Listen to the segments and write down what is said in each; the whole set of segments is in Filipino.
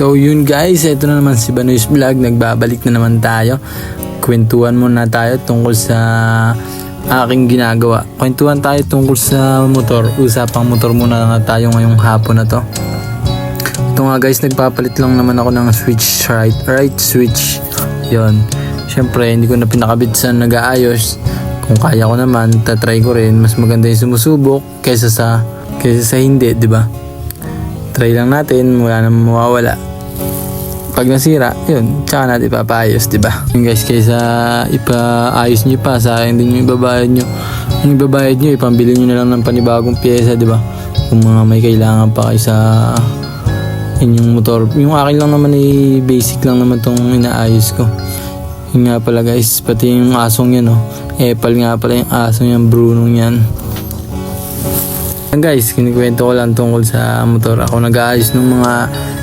So yun guys, ito na naman si Banoy's Vlog. Nagbabalik na naman tayo. Kwentuhan muna tayo tungkol sa aking ginagawa. Kwentuhan tayo tungkol sa motor. Usapang motor muna nga tayo ngayong hapon na to. Ito nga guys, nagpapalit lang naman ako ng switch right, right switch. Yon. Siyempre, hindi ko na pinakabit sa nag-aayos. Kung kaya ko naman, tatry ko rin. Mas maganda yung sumusubok kaysa sa kaysa sa hindi, di ba? Try lang natin, wala namang mawawala. Pag nasira, yun, tsaka natin ipapaayos, di ba? Yung guys, kaysa ipaayos nyo pa, sa akin din yung ibabayad nyo. Yung ibabayad nyo, ipambili nyo na lang ng panibagong pyesa, di ba? Kung mga may kailangan pa kayo sa inyong motor. Yung akin lang naman ay basic lang naman tong inaayos ko. Yun nga pala guys, pati yung asong yan, oh. Epal nga pala yung asong yan, Bruno yan. Yan guys, kinikwento ko lang tungkol sa motor. Ako nag-aayos ng mga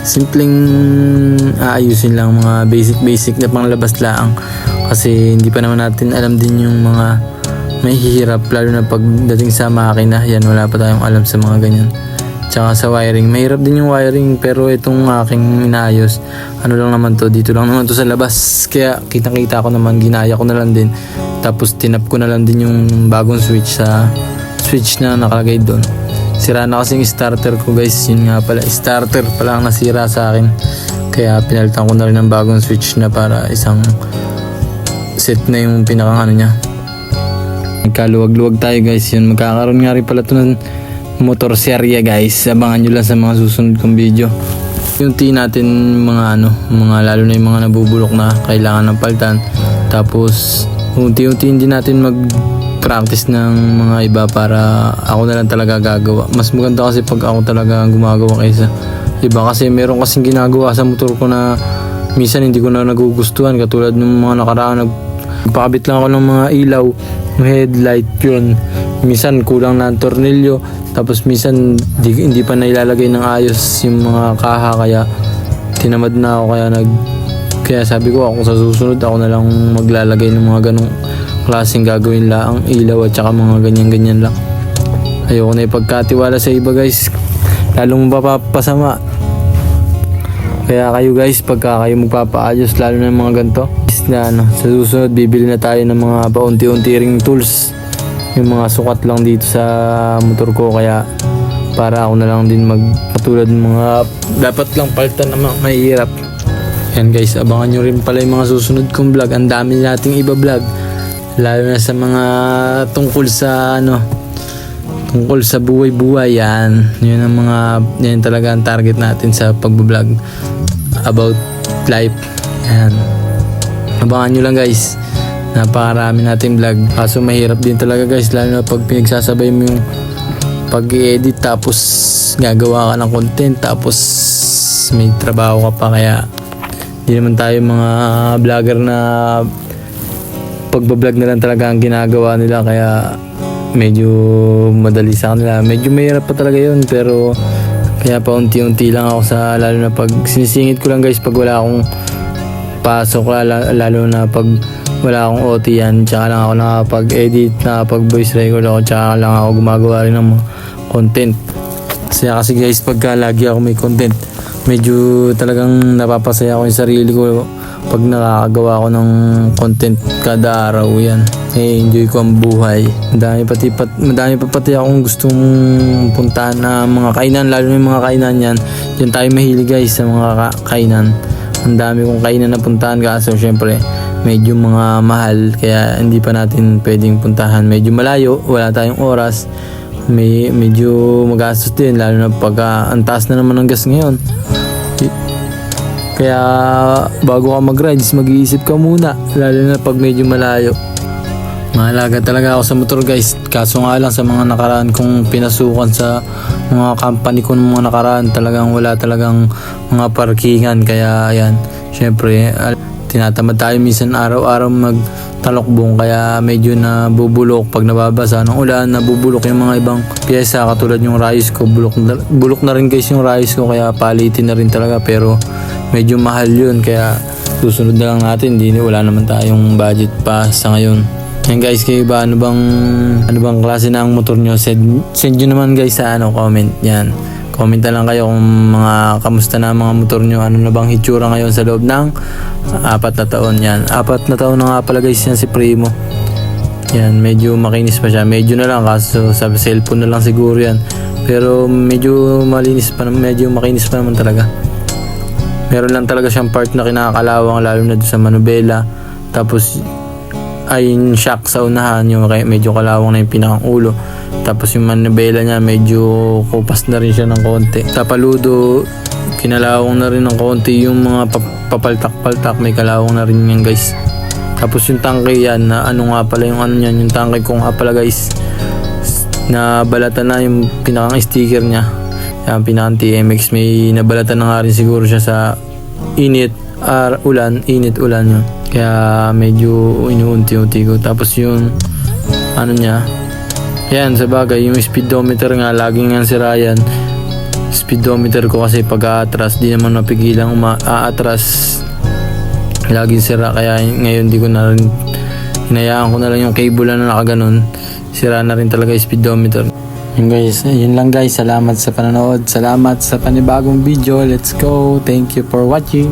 simpleng aayusin lang, mga basic-basic na panglabas lang. Kasi hindi pa naman natin alam din yung mga may hihirap, lalo na pagdating sa makina. Yan, wala pa tayong alam sa mga ganyan. Tsaka sa wiring, mahirap din yung wiring pero itong aking inaayos, ano lang naman to, dito lang naman to sa labas. Kaya kitang-kita ko naman, ginaya ko na lang din. Tapos tinap ko na lang din yung bagong switch sa switch na nakalagay doon. Sira na kasi yung starter ko guys. Yun nga pala, starter pala ang nasira sa akin. Kaya pinalitan ko na rin ng bagong switch na para isang set na yung pinakang ano niya. Nagkaluwag-luwag tayo guys. Yun, magkakaroon nga rin pala ito ng motor serya guys. Abangan nyo lang sa mga susunod kong video. Yung tea natin mga ano, mga lalo na yung mga nabubulok na kailangan ng paltan. Tapos unti-unti din natin mag practice ng mga iba para ako na lang talaga gagawa. Mas maganda kasi pag ako talaga ang gumagawa kaysa iba. Kasi meron kasing ginagawa sa motor ko na minsan hindi ko na nagugustuhan. Katulad ng mga nakaraan nagpakabit lang ako ng mga ilaw ng headlight yun. Minsan kulang na ang tornilyo. Tapos minsan di, hindi pa nailalagay ng ayos yung mga kaha. Kaya tinamad na ako. Kaya nag kaya sabi ko ako sa susunod ako na lang maglalagay ng mga ganong klaseng gagawin lang ilaw at saka mga ganyan-ganyan lang. Ayoko na ipagkatiwala sa iba guys. Lalong mapapasama. Kaya kayo guys pagka kayo magpapaayos lalo na mga ganito na ano sa susunod bibili na tayo ng mga paunti-unti ring tools. Yung mga sukat lang dito sa motor ko kaya para ako na lang din magpatulad ng mga dapat lang palitan na mga mahirap. Yan guys abangan nyo rin pala yung mga susunod kong vlog. Ang dami nating iba vlog lalo na sa mga tungkol sa ano tungkol sa buhay-buhay yan. Yun ang mga yan talaga ang target natin sa pagbablog about life. Yan. Abangan nyo lang guys. Napakarami nating vlog. Kaso mahirap din talaga guys lalo na pag pinagsasabay mo yung pag-edit tapos gagawa ka ng content tapos may trabaho ka pa. Kaya hindi naman tayo mga vlogger na pagbablog na lang talaga ang ginagawa nila kaya medyo madali sa kanila. Medyo mahirap pa talaga yun pero kaya pa unti-unti lang ako sa lalo na pag sinisingit ko lang guys pag wala akong pasok lalo, lalo na pag wala akong OT yan tsaka lang ako nakapag-edit nakapag voice record ako tsaka lang ako gumagawa rin ng content kasi kasi guys pagka lagi ako may content medyo talagang napapasaya ko yung sarili ko pag nakakagawa ako ng content kada araw yan. Eh enjoy ko ang buhay. Madami pati pat, madami pa pati akong gustong puntahan na mga kainan lalo na yung mga kainan yan. Yan tayo mahilig guys sa mga ka- kainan. Ang dami kong kainan na puntahan kaso syempre medyo mga mahal kaya hindi pa natin pwedeng puntahan. Medyo malayo wala tayong oras. May medyo magastos din lalo na pagka ang taas na naman ng gas ngayon kaya bago ka mag-rides, mag-iisip ka muna. Lalo na pag medyo malayo. Mahalaga talaga ako sa motor guys. Kaso nga lang sa mga nakaraan kong pinasukan sa mga company ko ng mga nakaraan talagang wala talagang mga parkingan. Kaya ayan, syempre tinatamad tayo minsan araw-araw magtalokbong kaya medyo nabubulok pag nababasa ng ulan nabubulok yung mga ibang pyesa katulad yung rice ko bulok na, bulok na rin guys yung rice ko kaya palitin na rin talaga pero medyo mahal yun kaya susunod na lang natin hindi wala naman tayong budget pa sa ngayon yan guys kayo ba ano bang ano bang klase ng motor nyo send, send nyo naman guys sa ano comment yan Comment na lang kayo kung mga kamusta na mga motor nyo. Ano na bang hitsura ngayon sa loob ng apat na taon yan. Apat na taon na nga pala guys yan si Primo. Yan, medyo makinis pa siya. Medyo na lang kaso sa cellphone na lang siguro yan. Pero medyo malinis pa medyo makinis pa naman talaga. Meron lang talaga siyang part na kinakalawang lalo na sa manubela. Tapos ay yung shock sa unahan, yung medyo kalawang na yung pinakang ulo. Tapos yung manubela niya medyo kupas na rin siya ng konti. Sa paludo, kinalawang na rin ng konti yung mga pap- papaltak-paltak, may kalawang na rin yan guys. Tapos yung tangke yan, na ano nga pala yung ano yan, yung tangke ko nga pala guys, na balatan na yung pinakang sticker niya. Yung pinakang TMX, may nabalatan na nga rin siguro siya sa init, ar, ulan, init, ulan yun. Kaya medyo inuunti-unti ko. Tapos yung ano niya, yan sa bagay, yung speedometer nga, laging nga si Ryan, speedometer ko kasi pag aatras, di naman mapigilang uma-aatras. Laging sira, kaya ngayon di ko na rin, hinayaan ko na lang yung cable na nakaganon. Sira na rin talaga yung speedometer. Yun guys, yun lang guys. Salamat sa panonood. Salamat sa panibagong video. Let's go. Thank you for watching.